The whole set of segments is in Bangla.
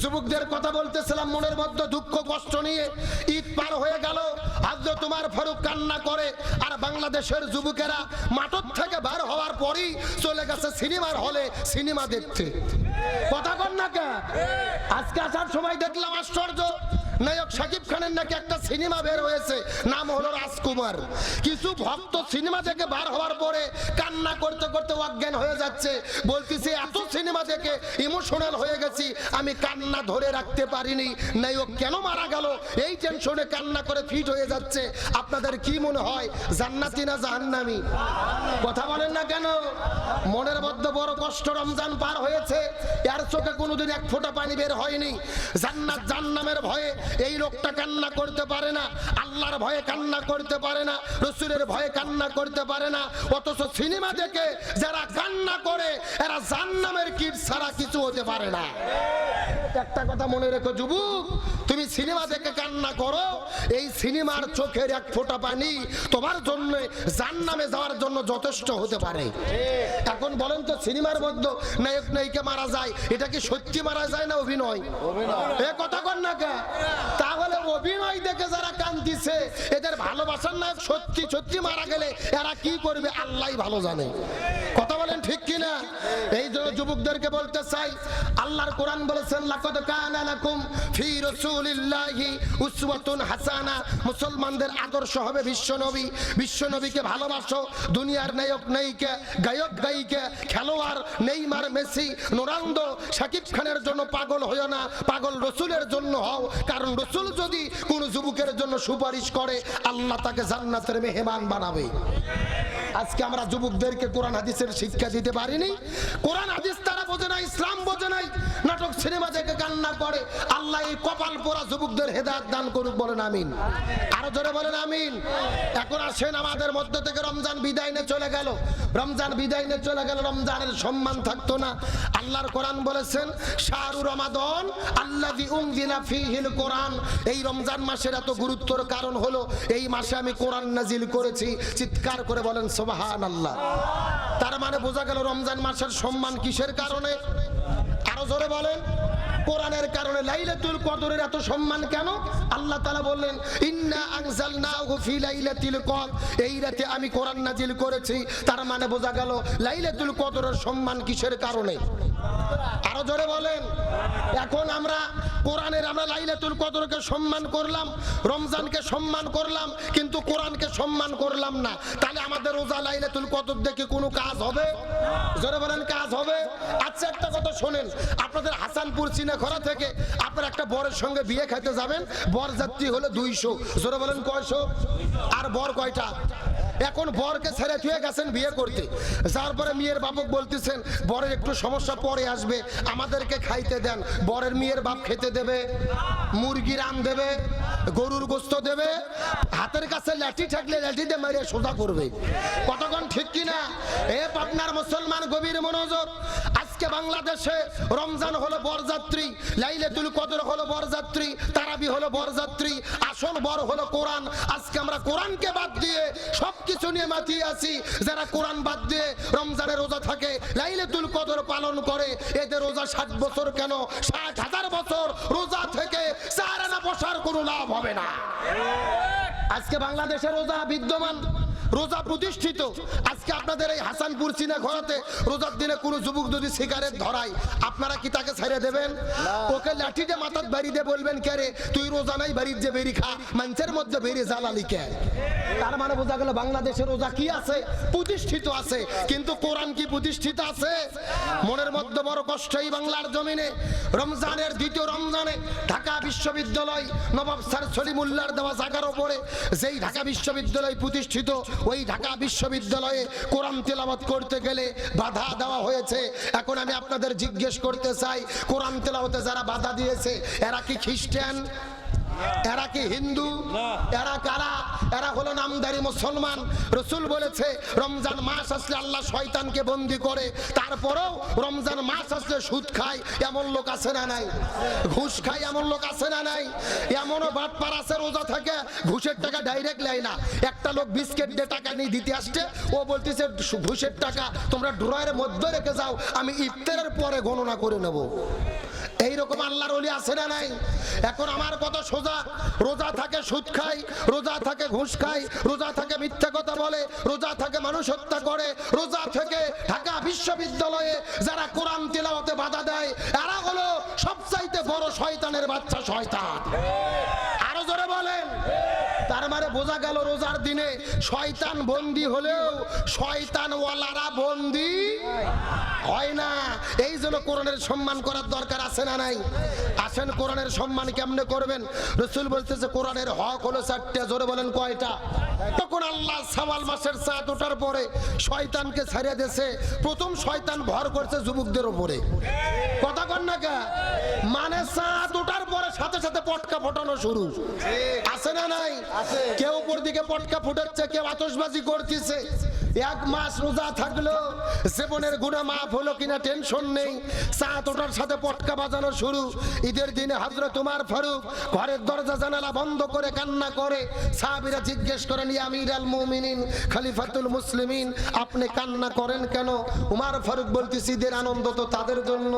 যুবকদের কথা বলতেছিলাম, মনের মধ্যে দুঃখ, কষ্ট নিয়ে ঈদ পার হয়ে গেল। আজ তোমার ফারুক কান্না করে, আর বাংলাদেশের যুবকেরা মাঠর থেকে বার হওয়ার পরই চলে গেছে সিনেমার হলে সিনেমা দেখতে। কথা কর না কে আজকে আসার সময় দেখলাম আশ্চর্য। নায়ক সাকিব খানের নাকি একটা সিনেমা বের হয়েছে? নাম হলো রাজকুমার। কিছু ভক্ত সিনেমা থেকে বার হওয়ার পরে কান্না করতে করতে অজ্ঞান হয়ে যাচ্ছে। বলতেছে, এত সিনেমা দেখে ইমোশনাল হয়ে গেছি, আমি কান্না ধরে রাখতে পারিনি। নায়ক কেন মারা গেল? এই টেনশনে কান্না করে ফিট হয়ে যাচ্ছে। আপনাদের কি মনে হয়, জান্নাতি না জাহান্নামি? কথা বলেন না কেন? মনের মধ্যে বড় কষ্ট রমজান পার হয়েছে। এর চোখে কোনোদিন এক ফোঁটা পানি বের হয়নি। জান্নাত জান্নামের ভয়ে এই লোকটা কান্না করতে পারে না, আল্লাহর ভয়ে কান্না করতে পারে না রসুরের ভয়ে কান্না করতে পারে না, অথচ সিনেমা দেখে যারা কান্না করে, এরা জান্নামের কীট ছাড়া কিছু হতে পারে না। একটা কথা মনে রেখো যুবক। তুমি সিনেমা দেখে কান্না করো। এই সিনেমার চোখের এক ফোঁটা পানি তোমার জন্য যার জান্নামে যাওয়ার জন্য যথেষ্ট হতে পারে। এখন বলেন তো সিনেমার মধ্যে নায়ক নায়িকা মারা যায় এটা কি সত্যি মারা যায় না অভিনয়? এ কথা কর না কে? তাহলে অভিনয় দেখে যারা কান্দিছে, এদের ভালোবাসার নায়ক সত্যি সত্যি মারা গেলে এরা কি করবে আল্লাহ ভালো জানে। কথা বলেন ঠিক কিনা? এই জন্য যুবকদেরকে বলতে চাই, আল্লাহর কোরআন বলেছেন, লাকাদ কানা লাকুম ফি রাসূলিল্লাহি উসওয়াতুন হাসানা। মুসলমানদের আদর্শ হবে বিশ্বনবী বিশ্বনবীকে ভালোবাসো, দুনিয়ার নায়ক নায়িকা, গায়ক গায়িকা, খেলোয়াড় নেইমার, মেসি, রোনালদো, শাকিব খানের জন্য পাগল হইও না, পাগল রসুলের জন্য হও। কারণ রসুল যদি কোনো যুবকের জন্য সুপারিশ করে আল্লাহ তাকে জান্নাতের মেহমান বানাবে। আজকে আমরা যুবকদেরকে কোরআন হাদিসের শিক্ষা দিতে পারিনি। কোরআন হাদিস তারা বোঝে না, ইসলাম বোঝে নাই। নাটক, সিনেমা দেখে কান্না করে। আল্লাহ এই কপাল পোড়া যুবকদের হেদায়ত দান করুক বলেন আমিন। আরও জোরে বলেন আমিন। এখন আসেন আমাদের মধ্য থেকে রমজান বিদায় নিয়ে চলে গেল। রমজান বিদায় নিয়ে চলে গেল, রমজানের সম্মান থাকতো না। আল্লাহর কোরআন বলেছেন, শাহরু রমাদন আল্লাহ ফিহিল কোরআন। এই রমজান মাসের এত গুরুত্বর কারণ হলো, এই মাসে আমি কোরআন নাজিল করেছি, চিৎকার করে বলেন সোবাহান আল্লাহ তার মানে বোঝা গেল রমজান মাসের সম্মান কিসের কারণে? আরও জোরে বলেন। কোরআনের কারণে লাইলাতুল কদরের এত সম্মান কেন? আল্লাহ তালা বললেন, ইন্না আনজালনাহু ফি লাইলাতিল কদর। এই রাতে আমি কোরআন নাজিল করেছি, তার মানে বোঝা গেল লাইলাতুল কদরের সম্মান কিসের কারণে? আরও জোরে বলেন। এখন আমরা কোরআনের, আমরা লাইলাতুল কদরকে সম্মান করলাম, রমজানকে সম্মান করলাম, কিন্তু কোরআনকে সম্মান করলাম না। তাহলে আমাদের রোজা লাইলাতুল কদর দেখে কোনো কাজ হবে? জোরে বলেন, কাজ হবে? আচ্ছা একটা কথা শোনেন। আপনাদের হাসানপুর চিনাখরা থেকে আপনার একটা বরের সঙ্গে বিয়ে খাইতে যাবেন। বর যাত্রী হলো দুইশো। জোরে বলেন, কয়শো? আর বর কয়টা? এখন বরকে ছেড়ে থুয়ে গেছেন বিয়ে করতে। যার পরে মেয়ের বাপক বলতেছেন, বরের একটু সমস্যা পরে আসবে, আমাদেরকে খাইতে দেন। বরের মেয়ের বাপ খেতে দেবে মুরগির আম দেবে, গরুর গোস্ত দেবে, হাতের কাছে লাঠি থাকলে লাঠি দিয়ে মারিয়ে সোজা করবে। কতক্ষণ ঠিক কিনা? এ পাবনার মুসলমান গভীর মনোযোগ। আজকে বাংলাদেশে রমজান হলো বরযাত্রী, লাইলাতুল কদর হলো বরযাত্রী, তারাবি হলো বরযাত্রী, আসল বর হলো কোরআন। আজকে আমরা কোরআনকে বাদ দিয়ে সবকিছু নিয়ে মাতিয়ে আছি। যারা কোরআন বাদ দিয়ে রমজানের রোজা থাকে, লাইলাতুল কদর পালন করে, এদের রোজা ষাট বছর কেন? ষাট হাজার বছর রোজা থেকে চার আনা বসার কোনো লাভ হবে না। আজকে বাংলাদেশের রোজা বিদ্যমান, রোজা প্রতিষ্ঠিত আজকে আপনাদের এই হাসানপুর চীনা ঘরাতে রোজার দিনে কোনো যুবক যদি সিগারেট ধরায় আপনারা কি তাকে ছেড়ে দেবেন? ওকে লাঠি লাঠিতে মাথার বাড়ি দিয়ে বলবেন কে রে তুই রোজা নাই বাড়ির যে বেরি খা মানুষের মধ্যে বেরিয়ে জ্বালালি কে? তার মানে বোঝা গেল বাংলাদেশের রোজা কি আছে? প্রতিষ্ঠিত আছে। কিন্তু কোরআন কি প্রতিষ্ঠিত আছে? মনের মধ্যে বড় কষ্ট এই বাংলার জমিনে। রমজানের দ্বিতীয় রমজানে ঢাকা বিশ্ববিদ্যালয় নবাব স্যার সলিমুল্লার দেওয়া জায়গার ওপরে যেই ঢাকা বিশ্ববিদ্যালয় প্রতিষ্ঠিত ওই ঢাকা বিশ্ববিদ্যালয়ে কোরআন তেলাওয়াত করতে গেলে বাধা দেওয়া হয়েছে। এখন আমি আপনাদের জিজ্ঞেস করতে চাই, কোরআন তেলাওয়াতে যারা বাধা দিয়েছে, এরা কি খ্রিস্টান? এরা কি হিন্দু? এরা কারা? এরা হলো নামদারি মুসলমান। রসুল বলেছে রমজান মাস আসলে আল্লাহ শয়তানকে বন্দি করে তারপরেও রমজান মাস আসলে সুদ খায় এমন লোক আছে না নাই? ঘুষ খায় এমন লোক আছে না নাই? এমনও বাটপার আছে রোজা থাকে ঘুষের টাকা ডাইরেক্ট নেয় না। একটা লোক বিস্কিট দিয়ে টাকা নিয়ে দিতে আসছে ও বলতেছে ঘুষের টাকা তোমরা ড্রয়ের মধ্যে রেখে যাও আমি ইফতারের পরে গণনা করে নেব। এইরকম আল্লাহর ওলি আছে না নাই? এখন আমার কত সোজা, রোজা থাকে সুদ খাই, রোজা থাকে ঘুষ খাই, রোজা থাকে মিথ্যা কথা বলে, রোজা থাকে মানুষ হত্যা করে, রোজা থেকে ঢাকা বিশ্ববিদ্যালয়ে যারা কোরআন তেলাওয়াতে বাধা দেয়, এরা হলো সবচাইতে বড় শয়তানের বাচ্চা শয়তান। আরও জোরে বলেন। তার মানে বোঝা গেল রোজার দিনে শয়তান বন্দি হলেও শয়তান ওয়ালারা বন্দি হয় না। এই জন্য কোরআনের সম্মান করার দরকার আছে না নাই? আসেন কোরআনের সম্মান কেমনে করবেন? রসুল বলতেছে, কোরআনের হক হলো চারটে, জোরে বলেন কয়টা? তখন আল্লাহ সাওয়াল মাসের চাঁদ ওঠার পরে শয়তানকে ছাড়িয়ে দিয়েছে। প্রথম শয়তান ভর করছে যুবকদের উপরে। কথা কন না কে? মানে চাঁদ ওঠার পরে সাথে সাথে পটকা ফোটানো শুরু। আছে না নাই? কেউ উপর দিকে পটকা ফুটাচ্ছে কেউ আতসবাজি করতেছে। এক মাস রোজা থাকল, জীবনের গুণা মাফ হলো কিনা টেনশন নেই। চাঁদ ওঠার সাথে পটকা বাজানো শুরু। ঈদের দিনে হাজরা তোমার ফারুক ঘরের দরজা জানালা বন্ধ করে কান্না করে। সাহাবিরা জিজ্ঞেস করেন আমির আল মুমিনিন, খলিফাতুল মুসলিমিন, আপনি কান্না করেন কেন? উমার ফারুক বলতেছি, ঈদের আনন্দ তো তাদের জন্য।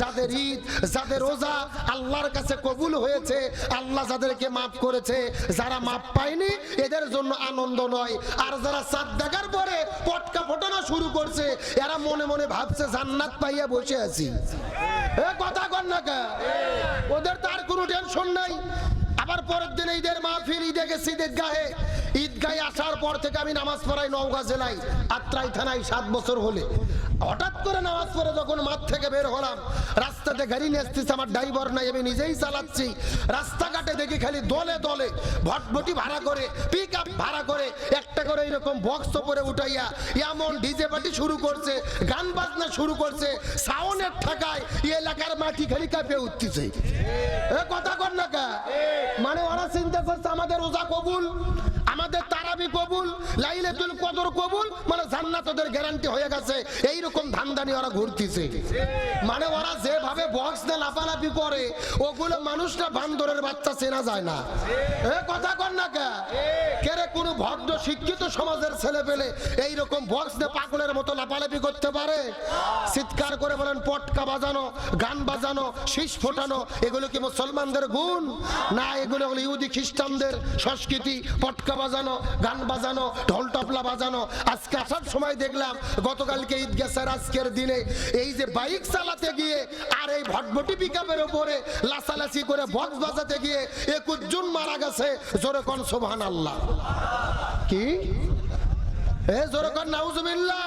যাদের ঈদ, যাদের রোজা আল্লাহর কাছে কবুল হয়েছে, আল্লাহ যাদেরকে মাফ করেছে, যারা মাফ পায়নি, এদের জন্য আনন্দ নয়। আর যারা চাঁদ দেখার পরে পটকা ফোটানো শুরু করছে। এরা মনে মনে ভাবছে, জান্নাত পাইয়া বসে আছি। কথা কর না? ওদের তার কোনো টেনশন নাই। আবার পরের দিন ঈদের মাহফিল, ঈদে গেছি ঈদগাহে ঈদগাহে আসার পর থেকে আমি নামাজ পড়াই নওগাঁ জেলায়, আত্রাই থানায় সাত বছর হলে। হঠাৎ করে নামাজ পড়ে যখন মাঠ থেকে বের হলাম, রাস্তাতে গাড়ি নিয়ে আসতেছে, আমার ড্রাইভার নাই, আমি নিজেই চালাচ্ছি। রাস্তাঘাটে দেখি খালি দলে দলে ভটভটি ভাড়া করে পিক আপ ভাড়া করে, একটা করে এরকম বক্স উপরে উঠাইয়া এমন ডিজে পার্টি শুরু করছে, গান বাজনা শুরু করছে সাউন্ডের ঠাকায় এলাকার মাটি খালি কাঁপে উঠতেছে। কথা কর না কা? মানে ওরা চিন্তা করছে আমাদের রোজা কবুল আমাদের তারাবি কবুল, লাইলাতুল কদর কবুল মানে জান্নাত ওদের গ্যারান্টি হয়ে গেছে। এইরকম রকম ধান্দানি ওরা ঘুরতেছে। মানে ওরা যেভাবে বক্স দিয়ে লাফালাফি করে, ওগুলো মানুষটা বান্দরের বাচ্চা চেনা যায় না। কথা কর না কে? কেরে কোনো ভদ্র শিক্ষিত সমাজের ছেলে পেলে এইরকম বক্স দিয়ে পাগলের মতো লাফালাফি করতে পারে? চিৎকার করে বলেন, পটকা বাজানো, গান বাজানো, শীষ ফোটানো, এগুলো কি মুসলমানদের গুণ? না, এগুলো হলো ইহুদি, খ্রিস্টানদের সংস্কৃতি। পটকা বাজানো, গান বাজানো, ঢোল তবলা বাজানো। আজকে আসার সময় দেখলাম, গতকালকে ঈদ গেছে, আর আজকের দিনে এই যে বাইক চালাতে গিয়ে আর এই ভটভটি পিকআপের উপরে লাসালাসি করে বক্স বাজাতে গিয়ে একুশ জন মারা গেছে। জোরে কোন সোভান আল্লাহ কি? এ জোরে কর নাউজুবিল্লাহ।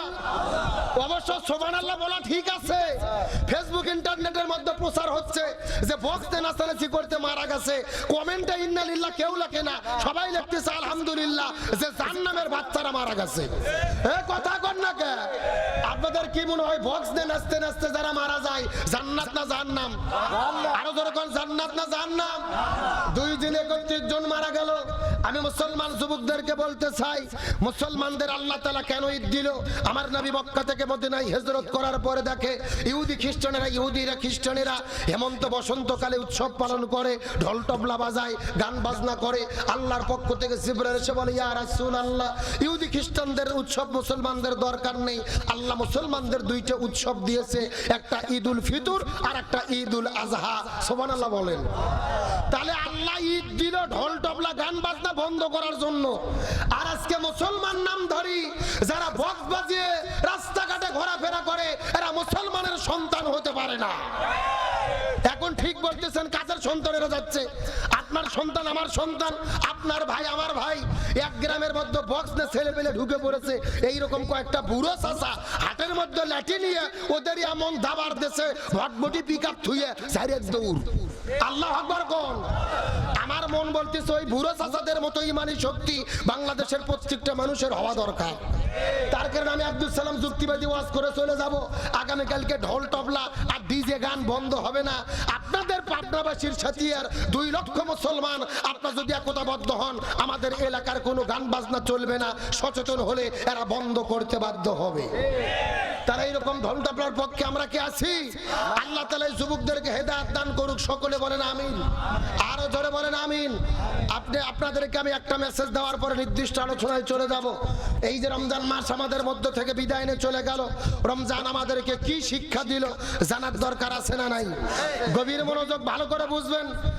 অবশ্য সোভান আল্লাহ বলা ঠিক আছে। ফেসবুক ইন্টারনেটের মধ্যে প্রচার হচ্ছে যে বক্সতে নাচানাচি করতে মারা গেছে। কমেন্টে ইন্নালিল্লাহ কেউ লেখে না। সবাই লিখতেছে আলহামদুলিল্লাহ যে জান্নামের বাচ্চারা মারা গেছে। এ কথা কর না কে? আপনাদের কি মনে হয় বক্স দিয়ে নাচতে নাচতে যারা মারা যায় জান্নাত না জাহান্নাম? আরও ধরে জান্নাত না জাহান্নাম? দুই দিন একত্রিশ জন মারা গেল আমি মুসলমান যুবকদেরকে বলতে চাই, মুসলমানদের আল্লাহ তালা কেন ঈদ দিল? আমার নবী মক্কা থেকে মদিনায় হেজরত করার পরে দেখে, ইহুদি খ্রিস্টানেরা, ইহুদিরা খ্রিস্টানেরা হেমন্ত বসন্তকালে উৎসব পালন করে, ঢোল তবলা বাজায়, গান বাজনা করে, আল্লাহর পক্ষ থেকে জিব্রাইল এসে বলে, ইয়া আল্লাহ ইহুদি খ্রিস্টানদের উৎসব মুসলমানদের দরকার নেই। আল্লাহ মুসলমানদের দুইটা উৎসব দিয়েছে, একটা ঈদ উল ফিতর আর একটা ঈদ উল আজহা। সুবহানাল্লাহ বলেন। তাহলে আল্লাহ ঈদ দিল ঢোল বন্ধ করার জন্য। আর আজকে মুসলমান নাম ধরি, যারা বক্স বাজিয়ে রাস্তাঘাটে ঘোরাফেরা করে, এরা মুসলমানের সন্তান হতে পারে না। এখন ঠিক বলতেছেন কাজের সন্তানেরা যাচ্ছে? আপনার সন্তান আমার সন্তান, আপনার ভাই আমার ভাই। এক গ্রামের মধ্যে বক্স নিয়ে ছেলে পেলে ঢুকে পড়েছে। এইরকম কয়েকটা বুড়ো চাষা হাটের মধ্যে লাঠি নিয়ে ওদের এমন দাবার দেশে ভটভটি পিক আপ থুয়ে সাইরের দৌড়। আল্লাহ আকবর কোন? আমার মন বলতেছে ওই বুড়ো চাষাদের মতো ইমানি শক্তি বাংলাদেশের প্রত্যেকটা মানুষের হওয়া দরকার। তার কারণে আমি আব্দুল সালাম যুক্তিবাদী ওয়াজ করে চলে যাব। আগামীকালকে ঢোল তবলা আর ডিজে গান বন্ধ হবে না। আপনাদের পাবনাবাসীর আর দুই লক্ষ মুসলমান, আপনার যদি একতাবদ্ধ হন, আমাদের এলাকার কোনো গান বাজনা চলবে না। সচেতন হলে এরা বন্ধ করতে বাধ্য হবে। তারা এইরকম ধনটাপলার পক্ষে আমরা কি আছি? আল্লাহ তালা যুবকদেরকে হেদায়ত দান করুক, সকলে বলেন আমিন। আরও জোরে বলেন আমিন। আপনি, আপনাদেরকে আমি একটা মেসেজ দেওয়ার পরে নির্দিষ্ট আলোচনায় চলে যাব। এই যে রমজান মাস আমাদের মধ্য থেকে বিদায় নিয়ে চলে গেল। রমজান আমাদেরকে কি শিক্ষা দিল জানার দরকার আছে না নাই? গভীর মনোযোগ ভালো করে বুঝবেন।